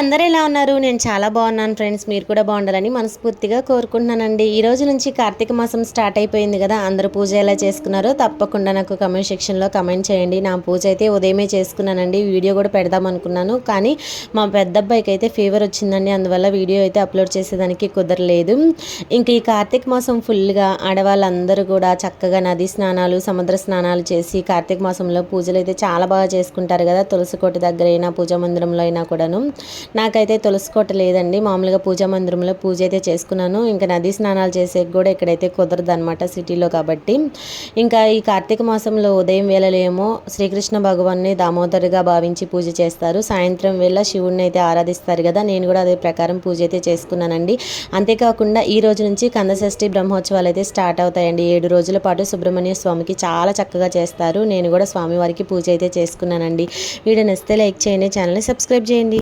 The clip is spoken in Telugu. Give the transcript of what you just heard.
అందరూ ఎలా ఉన్నారు? నేను చాలా బాగున్నాను ఫ్రెండ్స్. మీరు కూడా బాగుండాలని మనస్ఫూర్తిగా కోరుకుంటున్నానండి. ఈ రోజు నుంచి కార్తీక మాసం స్టార్ట్ అయిపోయింది కదా అందరూ పూజ ఎలా చేసుకున్నారో తప్పకుండా నాకు కమెంట్ సెక్షన్లో కమెంట్ చేయండి. నా పూజ అయితే ఉదయమే చేసుకున్నానండి. వీడియో కూడా పెడదాం అనుకున్నాను. కానీ మా పెద్ద అబ్బాయికి అయితే ఫీవర్ వచ్చిందండి. అందువల్ల వీడియో అయితే అప్లోడ్ చేసేదానికి కుదరలేదు. ఇంక ఈ కార్తీక మాసం ఫుల్గా ఆడవాళ్ళందరూ కూడా చక్కగా నది స్నానాలు సముద్ర స్నానాలు చేసి కార్తీక మాసంలో పూజలు అయితే చాలా బాగా చేసుకుంటారు కదా. తులసి కోట దగ్గర అయినా పూజా మందిరంలో అయినా కూడాను. నాకైతే తులసి లేదండి. మామూలుగా పూజా మందిరంలో పూజ అయితే చేసుకున్నాను. ఇంకా నదీ స్నానాలు చేసే కూడా ఇక్కడైతే కుదరదు అనమాట సిటీలో కాబట్టి. ఇంకా ఈ కార్తీక మాసంలో ఉదయం వేళలేమో శ్రీకృష్ణ భగవాన్ని దామోదరుగా భావించి పూజ చేస్తారు. సాయంత్రం వేళ శివుడిని అయితే ఆరాధిస్తారు కదా. నేను కూడా అదే ప్రకారం పూజ అయితే చేసుకున్నానండి. అంతేకాకుండా ఈ రోజు నుంచి కందషష్ఠి బ్రహ్మోత్సవాలు అయితే స్టార్ట్ అవుతాయండి. ఏడు రోజుల పాటు సుబ్రహ్మణ్య స్వామికి చాలా చక్కగా చేస్తారు. నేను కూడా స్వామివారికి పూజ అయితే చేసుకున్నానండి. వీడియో నచ్చితే లైక్ చేయండి. ఛానల్ని సబ్స్క్రైబ్ చేయండి.